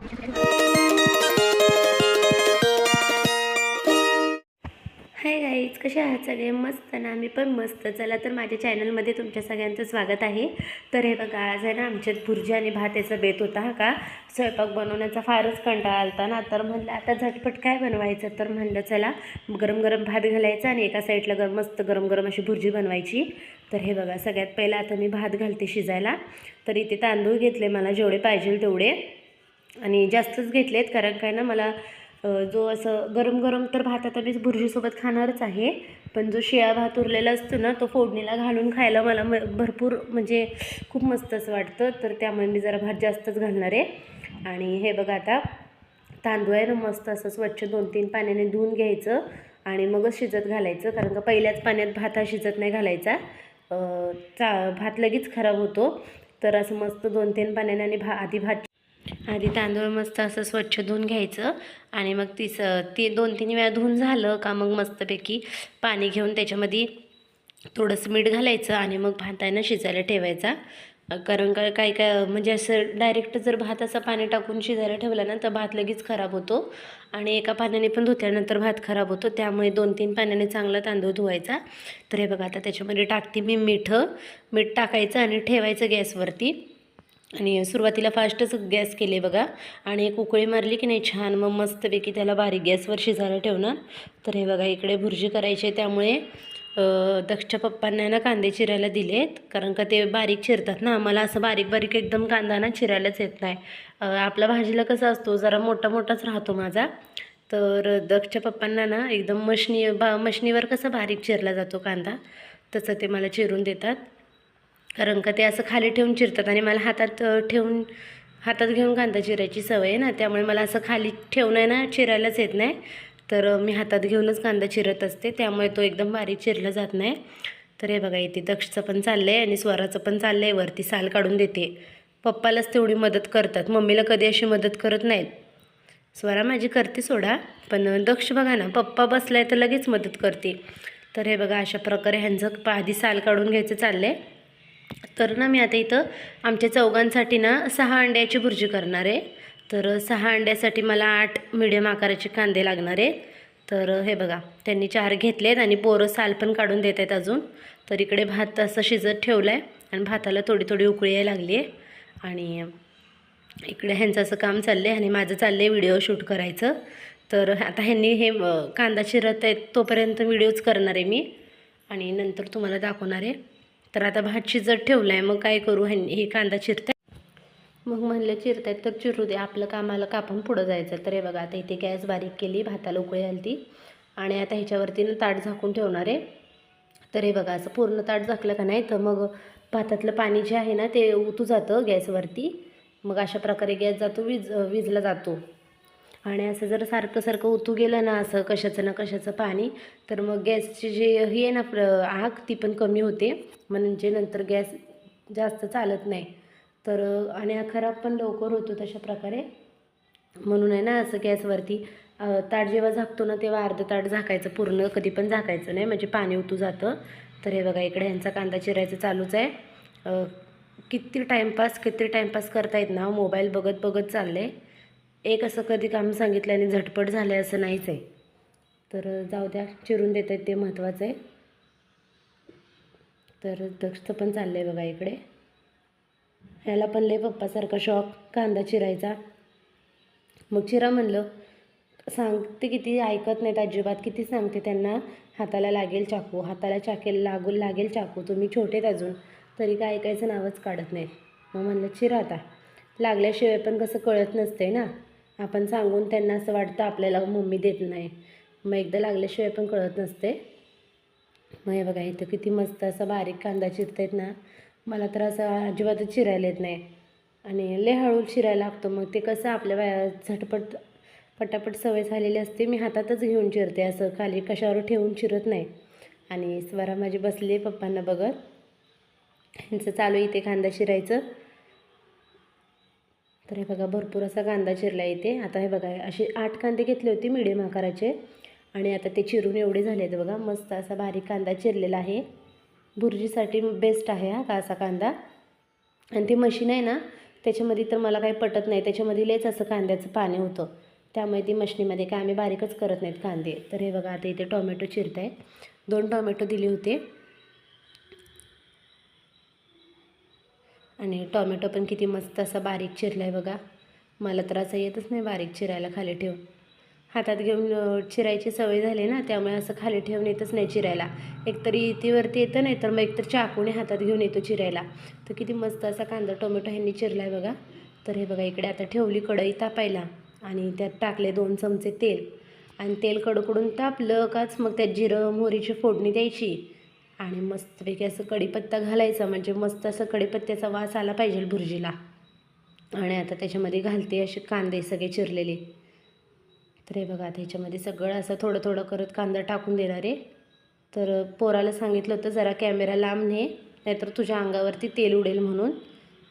Hi guys कसे आहात सगळे? मस्त ना? मी पण मस्त. चला तर माझ्या चॅनलमध्ये तुमच्या सगळ्यांचं स्वागत आहे. तर हे बघा आज आहे ना आमच्यात भुर्जी आणि भात याचा बेत होता हा का? स्वयंपाक बनवण्याचा फारच कंटाळा आलता ना. तर म्हणलं आता झटपट काय बनवायचं? तर म्हणलं चला गरम गरम भात घालायचा आणि एका साईडला गरम मस्त गरम गरम अशी भुर्जी बनवायची. तर हे बघा सगळ्यात पहिलं आता मी भात घालते शिजायला. तर इथे तांदूळ घेतले मला जेवढे पाहिजे तेवढे. आणि जास्तच घेतले आहेत कारण काय ना मला जो असं गरम गरम तर भात आता मी भुर्जीसोबत खाणारच आहे पण जो शिळा भात उरलेला असतो ना तो फोडणीला घालून खायला मला म भरपूर म्हणजे खूप मस्त असं वाटतं तर त्यामुळे मी जरा भात जास्तच घालणार आहे. आणि हे बघा आता तांदूळ आहे ना मस्त असं स्वच्छ दोन तीन पाण्याने धुवून घ्यायचं आणि मगच शिजत घालायचं कारण का पहिल्याच पाण्यात भात हा शिजत नाही घालायचा. चा भात लगेच खराब होतो तर असं मस्त दोन तीन पाण्याने आणि भा आधी भात आधी तांदूळ मस्त असं स्वच्छ धुवून घ्यायचं आणि मग तीस ती दोन तीन वेळा धुवून झालं का मग मस्तपैकी पाणी घेऊन त्याच्यामध्ये थोडंसं मीठ घालायचं आणि मग भात आहे ना शिजायला ठेवायचा. कारण का काय काय म्हणजे असं डायरेक्ट जर भात असं पाणी टाकून शिजायला ठेवला ना तर भात लगेच खराब होतो. आणि एका पाण्याने पण धुतल्यानंतर भात खराब होतो. त्यामुळे दोन तीन पाण्याने चांगला तांदूळ धुवायचा. तर हे बघा आता त्याच्यामध्ये टाकते मी मीठ. मीठ टाकायचं आणि ठेवायचं गॅसवरती. आणि सुरुवातीला फास्टच गॅस केले बघा. आणि एक उकळी मारली की नाही छान मग मस्तपैकी त्याला बारीक गॅसवर शिजायला ठेवणार. तर हे बघा इकडे भुर्जी करायची आहे त्यामुळे दक्षच्या पप्पांना ना कांदे चिरायला दिलेत. कारण का ते बारीक चिरतात ना मला असं बारीक बारीक एकदम कांदा ना चिरायलाच येत नाही. आपला भाजीला कसा असतो जरा मोठा मोठाच राहतो माझा. तर दक्षच्या पप्पांना ना एकदम मशनी बा मशनीवर कसा बारीक चिरला जातो कांदा तसं ते मला चिरून देतात. कारण का ते असं खाली ठेवून चिरतात आणि मला हातात ठेवून हातात घेऊन कांदा चिरायची सवय आहे ना त्यामुळे मला असं खाली ठेवणं आहे ना चिरायलाच येत नाही. तर मी हातात घेऊनच कांदा चिरत असते त्यामुळे तो एकदम बारीक चिरला जात नाही. तर हे बघा इथे दक्षचं पण चाललं आहे आणि स्वराचं पण चाललं आहे वरती साल काढून देते. पप्पालाच तेवढी मदत करतात मम्मीला कधी अशी मदत करत नाहीत. स्वरा माझी करते सोडा पण दक्ष बघा ना पप्पा बसलाय तर लगेच मदत करते. तर हे बघा अशा प्रकारे ह्यांचं आधी साल काढून घ्यायचं चाललं आहे तर ना मी आता इथं आमच्या चौघांसाठी ना सहा अंड्याची भुर्जी करणार आहे. तर सहा अंड्यासाठी मला आठ मिडियम आकाराचे कांदे लागणार आहेत. तर हे बघा त्यांनी चार घेतले आहेत आणि पोरं साल पण काढून देत आहेत अजून. तर इकडे भात असं शिजत ठेवलं आहे आणि भाताला थोडी थोडी उकळी यायला लागली आहे. आणि इकडे ह्यांचं असं काम चाललं आहे आणि माझं चाललं आहे व्हिडिओ शूट करायचं. तर आता ह्यांनी हे कांदा चिरत आहेत तोपर्यंत व्हिडिओज करणार आहे मी. आणि नंतर तुम्हाला दाखवणार आहे. तर आता भात शिजत ठेवला आहे मग काय करू? ह्यांनी हे कांदा चिरताय. मग म्हणलं चिरतायत तर चिरू दे. आपलं कामाला कापून पुढं जायचं. तर हे बघा आता इथे गॅस बारीक केली भाताला उकळी आली ती आणि आता ह्याच्यावरती ना ताट झाकून ठेवणार आहे. तर हे बघा असं पूर्ण ताट झाकलं का नाही तर मग भातातलं पाणी जे आहे ना ते उतू जातं गॅसवरती. मग अशा प्रकारे गॅस जातो वीज विजला जातो. आणि असं जर सारखं सारखं उतू गेलं ना असं कशाचं ना कशाचं पाणी तर मग गॅसची जी ही आहे ना प्र- आग ती पण कमी होते. म्हणजे नंतर गॅस जास्त चालत नाही. तर आणि खराब पण लवकर होतो तशा प्रकारे. म्हणून आहे ना असं गॅसवरती ताट जेव्हा झाकतो ना तेव्हा अर्धं ताट झाकायचं पूर्ण कधी पण झाकायचं नाही. म्हणजे पाणी उतू जातं. तर हे बघा इकडे ह्यांचा कांदा चिरायचं चालूच आहे. किती टाईमपास किती टाईमपास करतायत ना? मोबाईल बघत बघत चाललं आहे एक असं कधी काम सांगितलं आणि झटपट झालं आहे असं नाहीच आहे. तर जाऊ द्या चिरून देत आहेत ते महत्त्वाचं आहे. तर दक्षचं पण चाललं आहे बघा इकडे. ह्याला पण लय पप्पासारखा शॉक कांदा चिरायचा. मग चिरा म्हणलं सांगते किती ऐकत नाहीत अजिबात किती सांगते त्यांना हाताला लागेल चाकू हाताला चाकेल लागू लागेल चाकू तुम्ही छोटेत अजून तरी काय ऐकायचं नावच काढत नाहीत. मग म्हणलं चिरा आता. लागल्याशिवाय पण कसं कळत नसते ना. आपण सांगून त्यांना असं वाटतं आपल्याला मम्मी देत नाही. मग एकदा लागल्याशिवाय पण कळत नसते. मग हे बघा इथं किती मस्त असं बारीक कांदा चिरतायत ना मला तर असं अजिबातच चिरायला येत नाही. आणि लय हळू चिरायला लागतो. मग ते कसं आपल्या वया झटपट पटापट सवय झालेली असते मी हातातच घेऊन चिरते असं खाली कशावर ठेवून चिरत नाही. आणि स्वरा माझी बसली आहे पप्पांना बघत. ह्यांचं चालू आहे इथे कांदा शिरायचं. तर हे बघा भरपूर असा कांदा चिरला इथे. आता हे बघा असे आठ कांदे घेतले होते मिडियम आकाराचे. आणि आता ते चिरून एवढे झाले आहेत बघा. मस्त असा बारीक कांदा चिरलेला आहे. भुर्जीसाठी बेस्ट आहे हा का असा कांदा. आणि ती मशीन आहे ना त्याच्यामध्ये तर मला काही पटत नाही. त्याच्यामध्ये लयच असं कांद्याचं पाणी होतं. त्यामुळे ती मशनीमध्ये काय आम्ही बारीकच करत नाहीत कांदे. तर हे बघा आता इथे टोमॅटो चिरत आहे दोन टोमॅटो दिले होते. आणि टोमॅटो पण किती मस्त असा बारीक चिरला आहे बघा. मला तर असं येतच नाही बारीक चिरायला खाली ठेवून. हातात घेऊन चिरायची सवय झाली ना त्यामुळे असं खाली ठेवून येतच नाही चिरायला. एकतरी इतीवरती येतं नाही तर मग एकतर चाकूने हातात घेऊन येतो चिरायला. तर किती मस्त असा कांदा टोमॅटो ह्यांनी चिरला आहे बघा. तर हे बघा इकडे आता ठेवली कढई तापायला आणि त्यात टाकले दोन चमचे तेल. आणि तेल कडकडून तापलं काच मग त्यात जिरं मोहरीची फोडणी द्यायची. आणि मस्तपैकी असं कढीपत्ता घालायचा म्हणजे मस्त असं कढीपत्त्याचा वास आला पाहिजे भुर्जीला आणि आता त्याच्यामध्ये घालते असे कांदे सगळे चिरलेले. तर हे बघा आता सगळं असं थोडं थोडं करत कांदा टाकून देणार आहे. तर पोराला सांगितलं होतं जरा कॅमेरा लांब ने नाहीतर तुझ्या अंगावरती तेल उडेल म्हणून.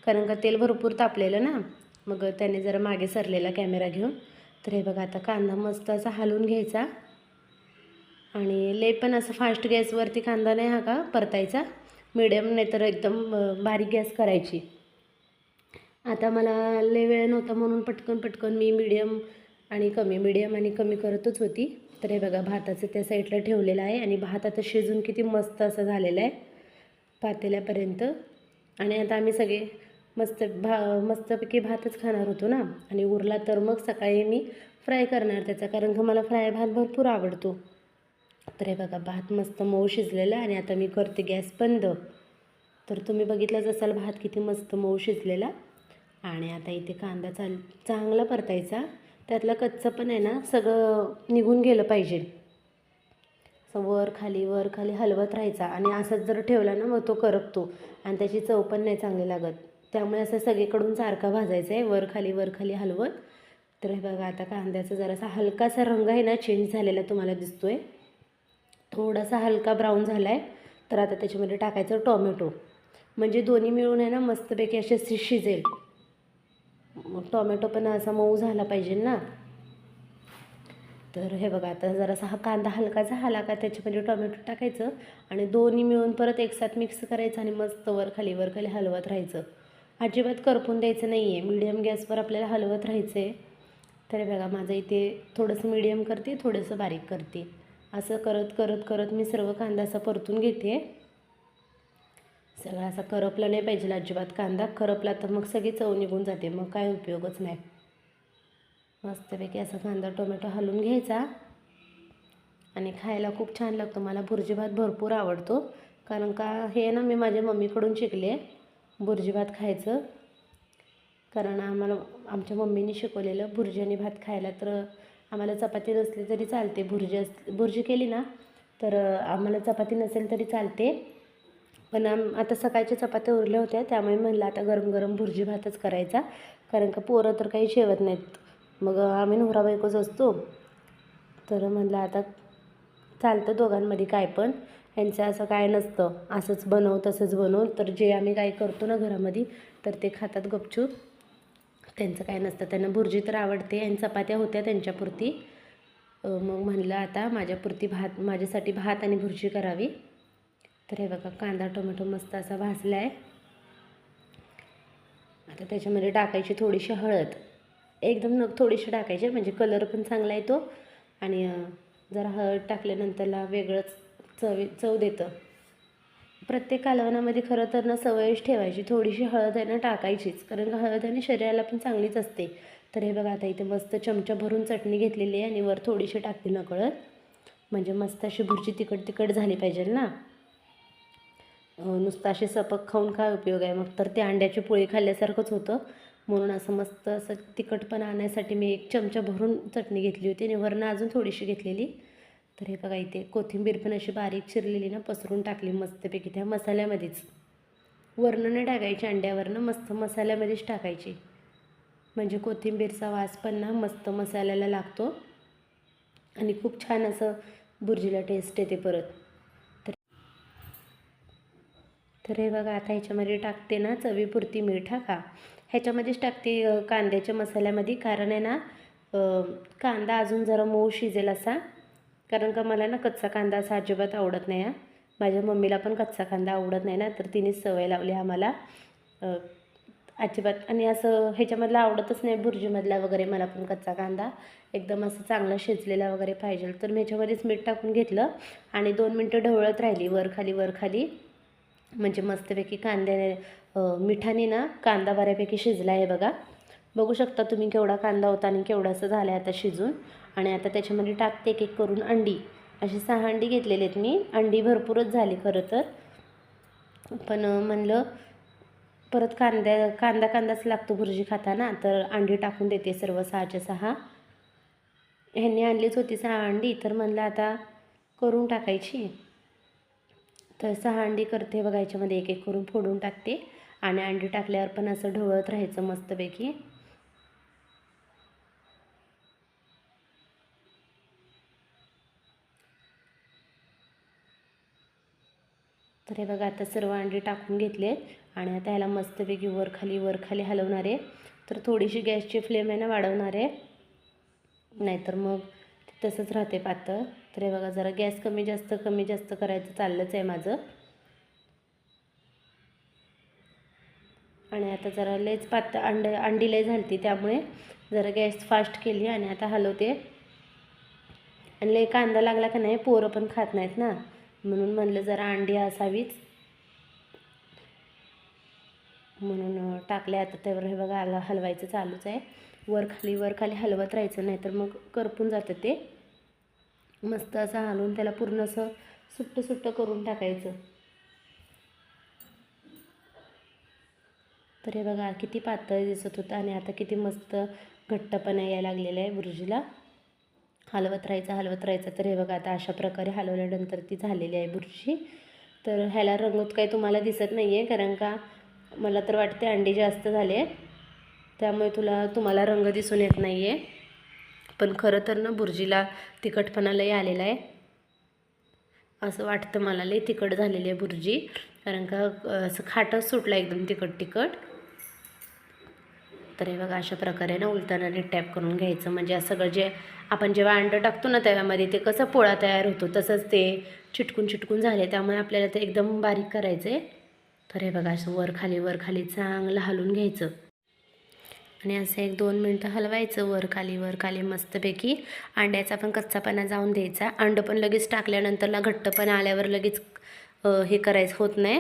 कारण का तेल भरपूर तापलेलं ना. मग त्याने जरा मागे सरलेला कॅमेरा घेऊन. तर हे बघा आता कांदा मस्त असा हलवून घ्यायचा. आणि लय पण असं फास्ट गॅसवरती कांदा नाही हा का परतायचा. मिडियम नाही तर एकदम बारीक गॅस करायची. आता मला लय वेळ नव्हता म्हणून पटकन पटकन मी मिडियम आणि कमी मिडियम आणि कमी करतच होती. तर हे बघा भाताचं त्या साईडला ठेवलेलं आहे आणि भात आता शिजून किती मस्त असं झालेलं आहे पातेल्यापर्यंत. आणि आता आम्ही सगळे मस्त भा मस्तपैकी भातच खाणार होतो ना. आणि उरला तर मग सकाळी मी फ्राय करणार त्याचा कारण का मला फ्राय भात भरपूर आवडतो. तर हे बघा भात मस्त मऊ शिजलेला आणि आता मी करते गॅस बंद. तर तुम्ही बघितलंच असाल भात किती मस्त मऊ शिजलेला. आणि आता इथे कांदा चाल चांगला परतायचा. त्यातलं कच्चं पण आहे ना सगळं निघून गेलं पाहिजे. असं वर खाली वर खाली हलवत राहायचा. आणि असंच जर ठेवला ना मग तो करपतो. आणि त्याची चव पण नाही चांगली लागत. त्यामुळे असं सगळीकडून सारखा भाजायचं आहे वर खाली वर खाली हलवत. तर हे बघा आता कांद्याचा जरासा हलकासा रंग आहे ना चेंज झालेला तुम्हाला दिसतो आहे थोडासा हलका ब्राऊन झाला आहे तर आता त्याच्यामध्ये टाकायचं टॉमॅटो. म्हणजे दोन्ही मिळून आहे ना मस्तपैकी असे शि शिजेल. मग टॉमॅटो पण असा मऊ झाला पाहिजे ना. तर हे बघा आता जरासा हा कांदा हलका झाला का त्याच्यामध्ये टॉमॅटो टाकायचं आणि दोन्ही मिळून परत एकसाथ मिक्स करायचं आणि मस्त वर खाली वर खाली हलवत राहायचं. अजिबात करपून द्यायचं नाही आहे मीडियम गॅसवर आपल्याला हलवत राहायचं आहे तर हे बघा माझं इथे थोडंसं मीडियम करते थोडंसं बारीक करते. असं करत करत करत मी सर्व कांदा असा परतून घेते. सगळा असा करपला नाही पाहिजे अजिबात. कांदा करपला तर मग सगळी चव निघून जाते. मग काय उपयोगच नाही. मस्तपैकी असा कांदा टोमॅटो हलवून घ्यायचा. आणि खायला खूप छान लागतो. मला भुर्जी भात भरपूर आवडतो. कारण का हे ना मी माझ्या मम्मीकडून शिकले भुर्जी भात खायचं. कारण आम्हाला आमच्या मम्मीने शिकवलेलं भुर्जी आणि भात खायला तर आम्हाला चपाती नसली तरी चालते. भुर्जी अस भुर्जी केली ना तर आम्हाला चपाती नसेल तरी चालते. पण आम आता सकाळच्या चपात्या उरल्या होत्या त्यामुळे म्हणलं आता गरम गरम भुर्जी भातच करायचा. कारण का पोरं तर काही जेवत नाहीत. मग आम्ही नवरा बायकोच असतो. तर म्हणलं आता चालतं दोघांमध्ये काय पण. यांचं असं काय नसतं. असंच बनव तसंच बनव. तर जे आम्ही काय करतो ना घरामध्ये तर ते खातात गपचूप. त्यांचं काय नसतं. त्यांना भुर्जी तर आवडते आणि चपात्या होत्या त्यांच्यापुरती. मग म्हणलं आता माझ्यापुरती भात माझ्यासाठी भात आणि भुर्जी करावी. तर हे बघा कांदा टोमॅटो मस्त असा भाजला आहे आता त्याच्यामध्ये टाकायची थोडीशी हळद. एकदम नग थोडीशी टाकायची म्हणजे कलर पण चांगला येतो. आणि जरा हळद टाकल्यानंतरला वेगळंच चवी चव देतं. प्रत्येक कालवनामध्ये खरं तर ना सवयच ठेवायची. थोडीशी हळद आहे ना टाकायचीच. कारण का हळद आणि शरीराला पण चांगलीच असते. तर हे बघा आता इथे मस्त चमचा भरून चटणी घेतलेली आहे आणि वर थोडीशी टाकते नकळत म्हणजे मस्त अशी भुर्जी तिखट तिखट झाली पाहिजे ना? नुसतं असे सपक खाऊन काय उपयोग आहे? मग तर ते अंड्याची पोळी खाल्ल्यासारखंच होतं. म्हणून असं मस्त असं तिखटपणा आणण्यासाठी मी एक चमचा भरून चटणी घेतली होती आणि वरनं अजून थोडीशी घेतलेली. तर हे बघा इथे कोथिंबीर पण अशी बारीक चिरलेली ना पसरून टाकली मस्तपैकी त्या मसाल्यामध्येच. वरनं नाही टाकायची अंड्यावरनं मस्त मसाल्यामध्येच टाकायची. म्हणजे कोथिंबीरचा वास पण ना मस्त मसाल्याला लागतो. आणि खूप छान असं बुर्जीला टेस्ट येते परत. तर तर हे बघा आता ह्याच्यामध्ये टाकते ना चवीपुरती मीठ टाका ह्याच्यामध्येच टाकते कांद्याच्या मसाल्यामध्ये. कारण आहे ना कांदा अजून जरा मऊ शिजेल असा. कारण का मला ना कच्चा कांदा असा अजिबात आवडत नाही हा. माझ्या मम्मीला पण कच्चा कांदा आवडत नाही ना तर तिने सवय लावली आम्हाला. अजिबात. आणि असं ह्याच्यामधला आवडतच नाही भुर्जीमधला वगैरे मला पण कच्चा कांदा. एकदम असं चांगला शिजलेला वगैरे पाहिजे. तर मी ह्याच्यामध्येच मीठ टाकून घेतलं आणि दोन मिनटं ढवळत राहिली वर खाली वर खाली. म्हणजे मस्तपैकी कांद्याने मिठाने ना कांदा बऱ्यापैकी शिजला आहे बघा. बघू शकता तुम्ही केवढा कांदा होता आणि केवढासं झालं आहे आता शिजून. आणि आता त्याच्यामध्ये टाकते एक एक करून अंडी. अशी सहा अंडी घेतलेली आहेत मी. अंडी भरपूरच झाली खरं तर. पण म्हणलं परत कांद्या कांदा कांदाच लागतो भुर्जी खाताना. तर अंडी टाकून देते सर्व सहाच्या सहा. ह्यांनी आणलीच होती सहा अंडी. तर म्हणलं आता करून टाकायची. तर सहा अंडी करते बघा याच्यामध्ये एक एक करून फोडून टाकते. आणि अंडी टाकल्यावर पण असं ढवळत राहायचं मस्तपैकी. तर हे बघा आता सर्व अंडी टाकून घेतले आणि आता ह्याला मस्तपैकी वर खाली वर खाली हलवणार आहे. तर थोडीशी गॅसची फ्लेम आहे ना वाढवणार आहे. नाहीतर मग तसंच राहते पातळ. तर हे बघा जरा गॅस कमी जास्त कमी जास्त करायचं चाललंच आहे माझं. आणि आता जरा लयच पातळ अंड अंडी लय झालती त्यामुळे जरा गॅस फास्ट केली आणि आता हलवते. आणि लय कांदा लागला का नाही पोरं पण खात नाहीत ना. म्हणून म्हणलं जरा अंडी असावीच. म्हणून टाकले आता त्यावर हे बघा आला हलवायचं चालूच आहे. वर खाली वर खाली हलवत राहायचं नाही तर मग करपून जातं ते. मस्त असं हलवून त्याला पूर्ण असं सुट्ट सुट्ट करून टाकायचं. तर हे बघा किती पातळ दिसत होतं आणि आता किती मस्त घट्टपणा यायला लागलेला आहे बुर्जीला. हलवत राहायचं हलवत राहायचं. तर हे बघा आता अशा प्रकारे हलवल्यानंतर ती झालेली आहे बुरशी. तर ह्याला रंगत काही तुम्हाला दिसत नाही आहे कारण का मला तर वाटते अंडी जास्त झाले त्यामुळे तुला तुम्हाला रंग दिसून येत नाही आहे पण खरं तर ना बुर्जीला तिखटपणा लई आलेला आहे. असं वाटतं मला लई तिखट झालेली आहे बुर्जी कारण का असं खाटच सुटला एकदम तिखट तिखट तर हे बघा अशा प्रकारे ना उलटाने टॅप करून घ्यायचं. म्हणजे असं सगळं जे आपण जेव्हा अंडं टाकतो ना तव्यामध्ये ते कसं पोळा तयार होतो तसंच ते चिटकून चिटकून झाले. त्यामुळे आपल्याला ते एकदम बारीक करायचं आहे तर हे बघा असं वर खाली वर खाली चांगलं हलवून घ्यायचं. आणि असं एक दोन मिनटं हलवायचं वर खाली वर खाली मस्तपैकी. अंड्याचा पण कच्चापणा जाऊन द्यायचा. अंडं पण लगेच टाकल्यानंतरला घट्टपणा आल्यावर लगेच हे करायचं होत नाही.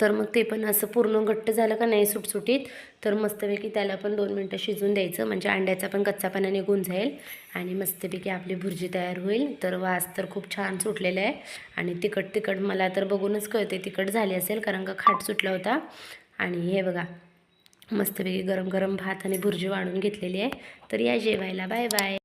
तर मग ते पण असं पूर्ण घट्ट झालं का नाही सुटसुटीत तर मस्तपैकी त्याला पण दोन मिनटं शिजून द्यायचं. म्हणजे अंड्याचा पण कच्चापणा निघून जाईल आणि मस्तपैकी आपली भुर्जी तयार होईल. तर वास तर खूप छान सुटलेला आहे. आणि तिखट तिखट मला तर बघूनच कळते तिखट झाली असेल कारण का खाट सुटला होता. आणि हे बघा मस्तपैकी गरम गरम भात आणि भुर्जी वाढून घेतलेली आहे. तर या जेवायला. Bye bye.